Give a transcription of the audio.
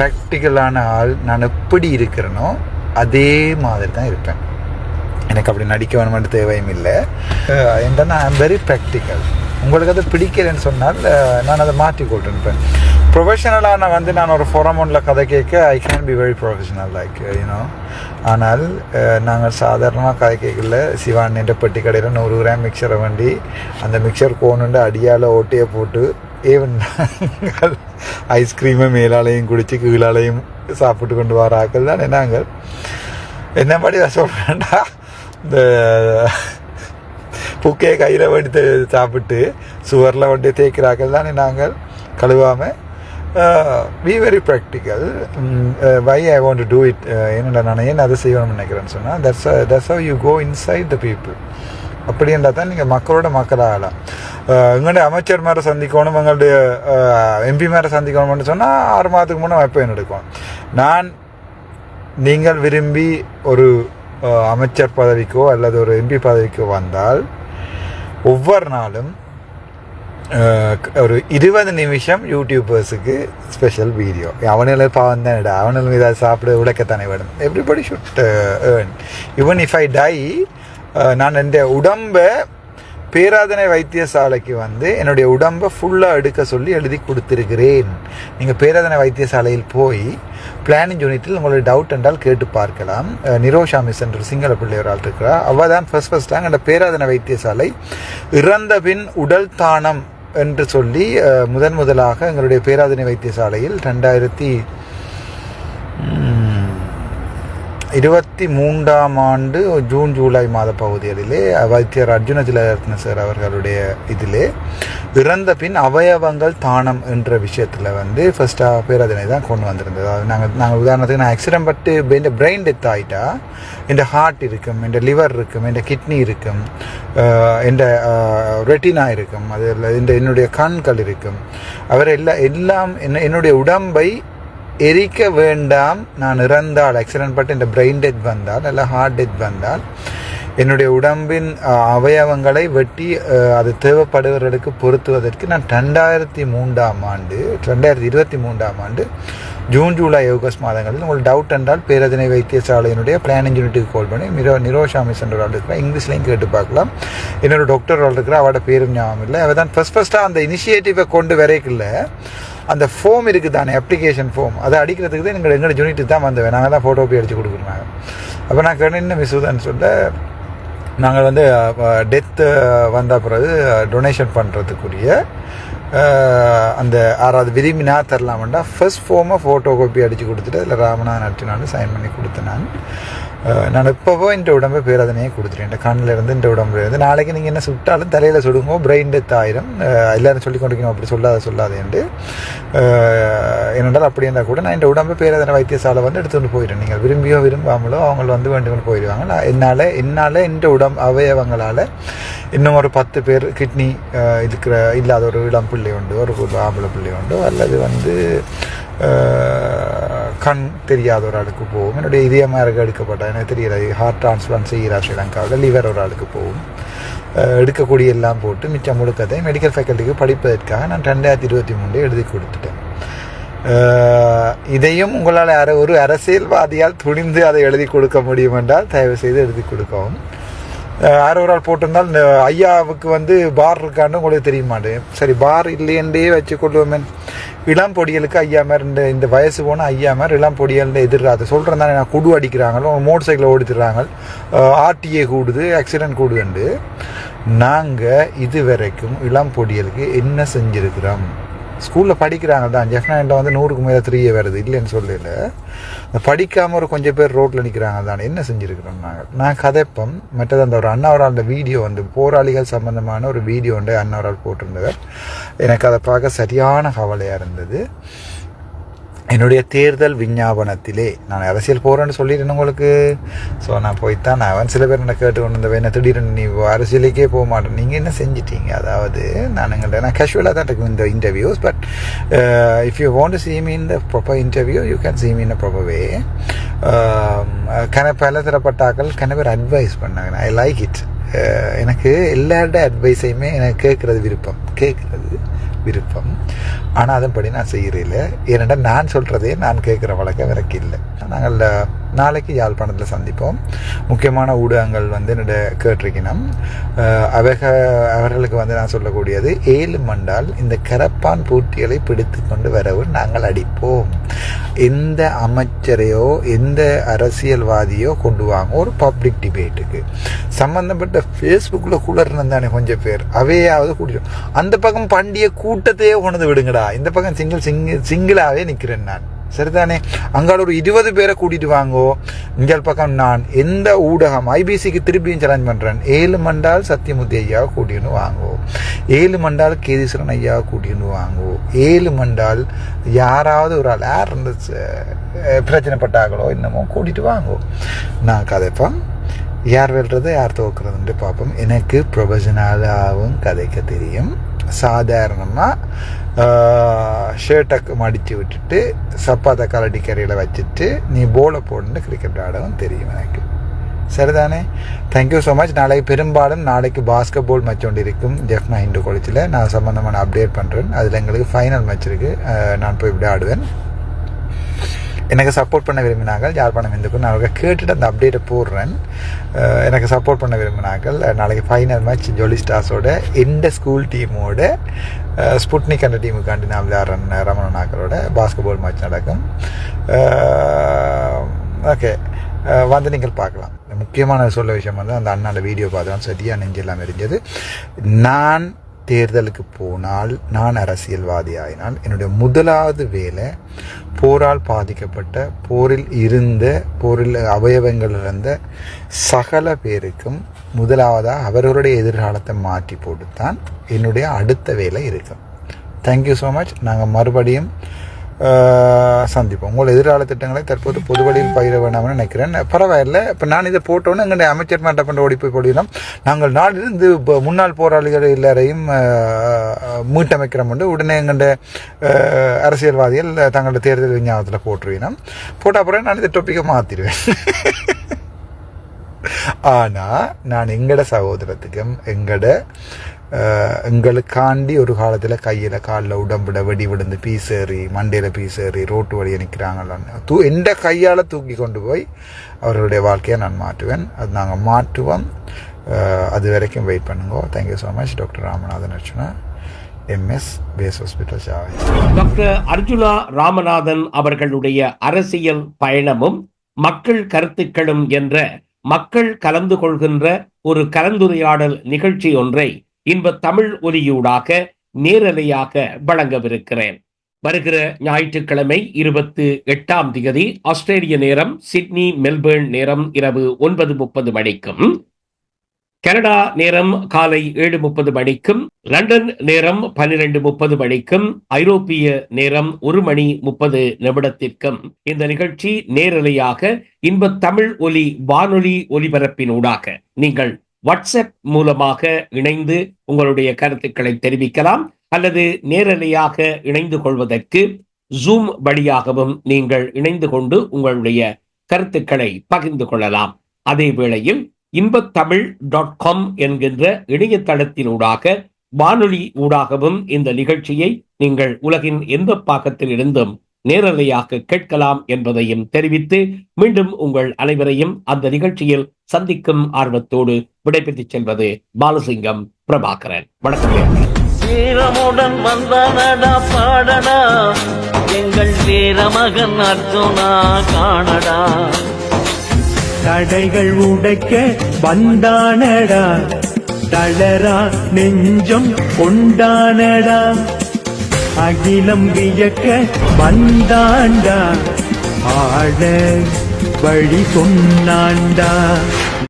ப்ராக்டிக்கலான ஆள் நான் எப்படி இருக்கிறேனோ அதே மாதிரி தான் இருப்பேன். எனக்கு அப்படி நடிக்க வேணுமென்று தேவையும் இல்லை. என்னன்னா ஐ எம் வெரி ப்ராக்டிக்கல் உங்களுக்கு அது பிடிக்கலைன்னு சொன்னால் நான் அதை மாற்றி கொண்டிருப்பேன் ப்ரொஃபஷனலாக நான் வந்து நான் ஒரு ஃபொரமோனில் கதை கேட்க I can be very professional like you know ஆனால் நாங்கள் சாதாரணமாக கதை கேட்கல. சிவான் என்ற பெட்டி கடையில் நூறு கிராம் மிக்சரை வண்டி அந்த மிக்சர் கோணுண்டு அடியால் ஓட்டையை போட்டு ஏவன் ஐஸ்கிரீமை மேலாலையும் குடித்து கீழாலையும் சாப்பிட்டு கொண்டு வர ஆக்கள் தான் நாங்கள் என்ன மாதிரி சொல்கிறேன்டா இந்த புக்கையை கையில் வடித்து சாப்பிட்டு சுவரில் வண்டி தேய்க்கிறாக்கள் தானே நாங்கள் கழுவாமல் we very practical why I want to do it என்னடா நான் ஏன் அதை செய்யணும்னு நினைக்கிறேன்னு சொன்னால் that's that's how you go inside the people அப்படின்றா தான் நீங்கள் மக்களோட மக்களாகலாம். எங்களுடைய அமைச்சர் மேலே சந்திக்கணும் எங்களுடைய எம்பி மேலே சந்திக்கணும்னு சொன்னால் ஆறு மாதத்துக்கு முன்னே வைப்பேன் எடுக்கும் நான் நீங்கள் விரும்பி ஒரு அமைச்சர் பதவிக்கோ அல்லது ஒரு எம்பி பதவிக்கோ வந்தால் ஒவ்வொரு நாளும் ஒரு இருபது நிமிஷம் யூடியூபர்ஸுக்கு ஸ்பெஷல் வீடியோ அவனில் பாவம் தான் தானடா அவனில் இதை சாப்பிட உழைக்கத்தானே வேணும் everybody should earn even if I die நான் என் உடம்பை பேராதனை வைத்தியசாலைக்கு வந்து என்னுடைய உடம்பை ஃபுல்லாக எடுக்க சொல்லி எழுதி கொடுத்துருக்கிறேன். நீங்கள் பேராதனை வைத்தியசாலையில் போய் பிளானிங் யூனிட்டில் உங்களுடைய டவுட் என்றால் கேட்டு பார்க்கலாம். நிரோஷா மிஸ் என்ற சிங்கள பிள்ளை ஒரு ஆள் இருக்கிறா. அவள் தான் ஃபர்ஸ்ட் ஃபர்ஸ்டாக அந்த பேராதனை வைத்தியசாலை இறந்த பின் உடல் தானம் என்று சொல்லி முதன் முதலாக எங்களுடைய பேராதனை வைத்தியசாலையில் ரெண்டாயிரத்தி இருபத்தி மூன்றாம் ஆண்டு ஜூன் ஜூலை மாத பகுதிகளிலே வைத்தியர் அர்ஜுன திலரத்ன சார் அவர்களுடைய இதிலே இறந்த பின் அவயவங்கள் தானம் என்ற விஷயத்தில் வந்து ஃபர்ஸ்ட்டாக பேரதனை தான் கொண்டு வந்திருந்தது. அதாவது நாங்கள் நாங்கள் உதாரணத்துக்கு நான் ஆக்சிடென்ட் பட்டு இந்த பிரெயின் டெத் ஆகிட்டா என் ஹார்ட் இருக்கும் என் லிவர் இருக்கும் என் கிட்னி இருக்கும் என் ரெட்டினா இருக்கும் அது இந்த என்னுடைய கண்கள் இருக்கும். அவர் எல்லாம் எல்லாம் என்ன என்னுடைய உடம்பை எரிக்க வேண்டாம். நான் இறந்தால் ஆக்சிடென்ட் பட்டு இந்த பிரெயின் டெத் வந்தால் அல்ல ஹார்ட் டெத் வந்தால் என்னுடைய உடம்பின் அவயவங்களை வெட்டி அது தேவைப்படுவர்களுக்கு பொருத்துவதற்கு நான் ரெண்டாயிரத்தி மூன்றாம் ஆண்டு ரெண்டாயிரத்தி இருபத்தி மூன்றாம் ஆண்டு ஜூன் ஜூலை ஆகஸ்ட் மாதங்களில் உங்களுக்கு டவுட் என்றால் பேரதினை வைத்தியசாலையினுடைய பிளானிங் யூனிட்டுக்கு கால் பண்ணி மிரோ நிரோஷாமி சென்றவரால் ஆள் இங்கிலீஷ்லையும் கேட்டு பார்க்கலாம். என்னோட டாக்டர் ஆள் இருக்கிறா அவட பேரும் ஞாபகம் இல்லை. அவள் தான் ஃபஸ்ட் ஃபஸ்ட்டாக அந்த இனிஷியேட்டிவை கொண்டு வரைக்குள்ள அந்த ஃபோம் இருக்குது தானே அப்ளிகேஷன் ஃபோம் அதை அடிக்கிறதுக்கு தான் எங்கள் எங்களோட யூனிட்டு தான் வந்தவன். நாங்கள் தான் ஃபோட்டோபி அடித்து கொடுக்குறாங்க அப்போ நான் கேட்டேன் என்ன மிஸ்ஸுதான்னு சொல்ல நாங்கள் வந்து டெத்து வந்த பிறகு டொனேஷன் பண்ணுறதுக்குரிய அந்த ஆறாவது விரும்பினா தரலாமண்டா ஃபர்ஸ்ட் ஃபோமை ஃபோட்டோ காப்பி அடித்து கொடுத்துட்டு அதில் ராமனா நட்டினான்னு சைன் பண்ணி கொடுத்தேன் நான். நான் இப்போவோ இந்த உடம்பை பேரதனையே கொடுத்துட்டேன் இந்த கண்ணில் இருந்து இந்த உடம்புல இருந்து. நாளைக்கு நீங்கள் என்ன சுட்டாலும் தலையில் சுடுங்கோ பிரெயின் டெத் ஆயிரும். எல்லாரும் சொல்லி கொண்டிருக்கணும் அப்படி சொல்லாத சொல்லாதேன்ட்டு. என்னென்றால் அப்படி இருந்தால் கூட நான் இந்த உடம்பு பேரதனை வைத்தியசாலை வந்து எடுத்துகிட்டு போயிடுறேன். நீங்கள் விரும்பியோ விரும்பாமலோ அவங்க வந்து வேண்டுமென்று போயிடுவாங்க. நான் என்னால் என்னால் இந்த உடம்பு அவயவங்களால் இன்னும் ஒரு பத்து பேர் கிட்னி இருக்கிற இல்லாத ஒரு இளம் பிள்ளை உண்டு ஒரு ஆம்பளை பிள்ளை உண்டு அல்லது வந்து கண் தெரியாத ஒரு ஆளுக்கு போகும். என்னுடைய இதயமாக இருக்க எடுக்கப்பட்ட எனக்கு தெரியல ஹார்ட் டிரான்ஸ்பிளான்ட் செய்கிறார் ஸ்ரீலங்காவில் லிவர் ஒரு ஆளுக்கு போகும் எடுக்கக்கூடிய எல்லாம் போட்டு மிச்சம் முழுக்கதை மெடிக்கல் ஃபேக்கல்ட்டிக்கு படிப்பதற்காக நான் ரெண்டாயிரத்தி இருபத்தி மூணு எழுதி கொடுத்துட்டேன். இதையும் உங்களால் ஒரு அரசியல்வாதியால் துணிந்து அதை எழுதி கொடுக்க முடியும் என்றால் தயவு செய்து எழுதி கொடுக்கவும். ஆரோரால் ஒரு ஆள் போட்டிருந்தால் இந்த ஐயாவுக்கு வந்து பார் இருக்கான்னு உங்களுக்கு தெரிய மாட்டேன் சரி பார் இல்லையென்றே வச்சுக்கொள்வோமே இளம் பொடியலுக்கு ஐயா மாதிரி இந்த இந்த வயசு போனால் ஐயா மாதிரி இளம் பொடியல் எதிர்காது. சொல்கிறேன் தானே நான் குடு அடிக்கிறாங்களோ மோட்டர் சைக்கிளை ஓடித்துறாங்க. ஆர்டிஏ கூடுது ஆக்சிடென்ட் கூடுதுண்டு. நாங்கள் இது வரைக்கும் இளம் பொடியலுக்கு என்ன செஞ்சுருக்கிறோம்? ஸ்கூலில் படிக்கிறாங்க தான் ஜெஃப்னாண்ட வந்து நூறுக்கு மேலே த்ரீயே வருது. இல்லைன்னு சொல்லல. படிக்காமல் ஒரு கொஞ்சம் பேர் ரோட்டில் நிற்கிறாங்க தான். என்ன செஞ்சுருக்கிறோம் நாங்கள் நான் கதைப்பம். மற்றது அந்த ஒரு அண்ணாவரால் அந்த வீடியோ வந்து போராளிகள் சம்மந்தமான ஒரு வீடியோ வந்து அண்ணாவரால் போட்டிருந்தவர். எனக்கு அதை பார்க்க சரியான கவலையாக இருந்தது. என்னுடைய தேர்தல் விஞ்ஞாபனத்திலே நான் அரசியல் போகிறேன்னு சொல்லிட்டேன் உங்களுக்கு. ஸோ நான் போய்த்தான் நான் அவன் சில பேர் என்ன கேட்டு கொண்டு வந்தவன் என்ன திடீர்னு நீ அரசியலுக்கே போக மாட்டேன். நீங்கள் என்ன செஞ்சிட்டீங்க? அதாவது நான் எங்கள்கிட்ட நான் கேஷுவலாக தான் இருக்கும் இந்த interviews but if you want to see me in the the interview you can see me in a in um, uh, கன பல தரப்பட்டாக்கள் கன பேர் அட்வைஸ் பண்ணாங்க. ஐ லைக் இட் எனக்கு எல்லாரோட அட்வைஸையுமே எனக்கு கேட்குறது விருப்பம். கேட்குறது விருப்பம். ஆனால் அதன்படி நான் செய்கிறதில்ல ஏனெண்டா நான் சொல்கிறதே நான் கேட்குற வழக்கம் எனக்கு இல்லை. நாங்கள் நாளைக்கு யாழ்ப்பாணத்தில் சந்திப்போம். முக்கியமான ஊடகங்கள் வந்து என்னோட கேட்டிருக்கணும் அவக அவர்களுக்கு வந்து நான் சொல்லக்கூடியது ஏழு மண்டால் இந்த கரப்பான் பூட்டிகளை பிடித்து கொண்டு வரவும் நாங்கள் அடிப்போம். எந்த அமைச்சரையோ எந்த அரசியல்வாதியோ கொண்டு வாங்க ஒரு பப்ளிக் டிபேட்டுக்கு சம்பந்தப்பட்ட ஃபேஸ்புக்கில் கூட இருந்தானே கொஞ்சம் பேர். அவையாவது கூட்டிடும் அந்த பக்கம் பண்டிய கூட்டத்தையே கொண்டு விடுங்கடா. இந்த பக்கம் சிங்கிள் சிங்கிள் சிங்கிளாகவே நிற்கிறேன் நான். சரிதானே? அங்கால ஒரு இருபது பேரை கூட்டிட்டு வாங்கோ. இங்கே பக்கம் நான் எந்த ஊடகம் ஐபிசிக்கு திருப்பியும் சேலஞ்ச் பண்ணுறேன் ஏழு மண்டால் சத்தியமூர்த்தி ஐயாவை கூட்டின்னு வாங்கோ. ஏழு மண்டால் கேதீஸ்வரன் ஐயாவை கூட்டின்னு வாங்கோ. ஏழு மண்டால் யாராவது ஒரு ஆள் யார் இந்த பிரச்சனைப்பட்டாங்களோ என்னமோ கூட்டிட்டு வாங்கோ. நான் கதைப்பேன் யார் வெல்றது யார் தோக்குறதுன்ட்டு பார்ப்போம். எனக்கு ப்ரொஃபஷனலாகவும் கதைக்க தெரியும். சாதாரணமாக ஷர்ட்டை மடித்து விட்டுட்டு சப்பாத்தை கலடி கரையில் வச்சுட்டு நீ போலை போடணுன்னு கிரிக்கெட் விளையாடவும் தெரியும் எனக்கு. சரிதானே? தேங்க்யூ ஸோ மச் நாளைக்கு பெரும்பாலும் நாளைக்கு பாஸ்கெட் பால் மேட்ச் ஒன்று இருக்கும். ஜெஃப்னா இண்டு காலேஜில் நான் சம்மந்தமான அப்டேட் பண்ணுறேன் அதில் எங்களுக்கு ஃபைனல் மேட்ச் இருக்குது நான் போய் விளையாடுவேன். எனக்கு சப்போர்ட் பண்ண விரும்பினார்கள் யாழ்ப்பாணம் இந்துக்கும் நான் அவர்கள் கேட்டுட்டு அந்த அப்டேட்டை போடுறேன். எனக்கு சப்போர்ட் பண்ண விரும்பினார்கள். நாளைக்கு ஃபைனல் மேட்ச் ஜோலி ஸ்டார்ஸோட எந்த ஸ்கூல் டீமோட ஸ்புட்னிக் அந்த டீமுக்காண்டி நான் விளையாடுறேன் ரமணன் நாக்கரோட பாஸ்கெட் பால் மேட்ச் நடக்கும். ஓகே வந்து நீங்கள் பார்க்கலாம். முக்கியமான சொல்ல விஷயம் வந்து அந்த அண்ணாவில் வீடியோ பார்த்தோம் சரியாக நெஞ்செல்லாம் எரிஞ்சது. நான் தேர்தலுக்கு போனால் நான் அரசியல்வாதி ஆயினால் என்னுடைய முதலாவது வேலை போரால் பாதிக்கப்பட்ட போரில் இருந்த போரில் அவயவங்கள் இருந்த சகல பேருக்கும் முதலாவதாக அவர்களுடைய எதிர்காலத்தை மாற்றி போட்டுத்தான் என்னுடைய அடுத்த வேலை இருக்கும். தேங்க்யூ ஸோ மச் நாங்கள் மறுபடியும் சந்திப்போம். உங்கள் எதிர்கால திட்டங்களை தற்போது பொது வழியில் பயிர வேண்டாம்னு நினைக்கிறேன். பரவாயில்ல. இப்போ நான் இதை போட்டோன்னே எங்களுடைய அமைச்சர் மேட்ட ஓடி போய் போடுகிறோம் நாங்கள் நாளிலிருந்து இப்போ முன்னாள் போராளிகள் எல்லாரையும் மீட்டமைக்கிறோம் உண்டு உடனே எங்களுடைய அரசியல்வாதிகள் தங்களுடைய தேர்தல் விஞ்ஞாபனத்தில் போட்டுருவினோம் போட்ட அப்புறம் நான் இந்த டொப்பிக்கை மாற்றிடுவேன் ஆனால் நான் எங்கட சகோதரத்துக்கும் எங்கட எங்களுக்காண்டி ஒரு காலத்தில் கையில் காலில் உடம்புல வெடி விழுந்து பீசேறி மண்டையில் பீசேறி ரோட்டு வழியை நிற்கிறாங்களான்னு தூ எந்த கையால் தூக்கி கொண்டு போய் அவர்களுடைய வாழ்க்கையை நான் மாற்றுவேன் அது நாங்கள் மாற்றுவோம் அது வரைக்கும் வெயிட் பண்ணுங்க thank you so much doctor Ramanathan Archana MS base hospital சாவை டாக்டர் அர்ஜுனா ராமநாதன் அவர்களுடைய அரசியல் பயணமும் மக்கள் கருத்துக்களும் என்ற மக்கள் கலந்து கொள்கின்ற ஒரு கலந்துரையாடல் நிகழ்ச்சி ஒன்றை இன்ப தமிழ் ஒலியூடாக நேரலையாக வழங்கவிருக்கிறேன். வருகிற ஞாயிற்றுக்கிழமை இருபத்தி எட்டாம் தேதி ஆஸ்திரேலிய நேரம் சிட்னி மெல்பேர்ன் நேரம் இரவு ஒன்பது முப்பது மணிக்கும் கனடா நேரம் காலை ஏழு முப்பது மணிக்கும் லண்டன் நேரம் பன்னிரண்டு முப்பது மணிக்கும் ஐரோப்பிய நேரம் ஒரு மணி முப்பது நிமிடத்திற்கும். இந்த நிகழ்ச்சி நேரலையாக இன்ப தமிழ் ஒலி வானொலி ஒலிபரப்பினூடாக. நீங்கள் வாட்ஸ்அப் மூலமாக இணைந்து உங்களுடைய கருத்துக்களை தெரிவிக்கலாம் அல்லது நேரலையாக இணைந்து கொள்வதற்கு ஜூம் வழியாகவும் நீங்கள் இணைந்து கொண்டு உங்களுடைய கருத்துக்களை பகிர்ந்து கொள்ளலாம். அதே வேளையில் இன்பத்தமிழ் டாட் காம் என்கின்ற இணையதளத்தினூடாக வானொலி ஊடாகவும் இந்த நிகழ்ச்சியை நீங்கள் உலகின் எந்த பாகத்தில் இருந்தும் நேரலையாக கேட்கலாம் என்பதையும் தெரிவித்து மீண்டும் உங்கள் அனைவரையும் அந்த நிகழ்ச்சியில் சந்திக்கும் ஆர்வத்தோடு விடைபெற்றுச் செல்வது பாலசிங்கம் பிரபாகரன். வணக்கம். வீரமுடன் வந்தனடா பாடடா. எங்கள் வீரமகன் அர்ஜுனா காணடா. தடைகள் உடைக்க வந்தானடா. தளரா நெஞ்சம் கொண்டானடா. அகிலம் வியக்க வந்தாண்டா. ஆட வழி சொன்னாண்டா.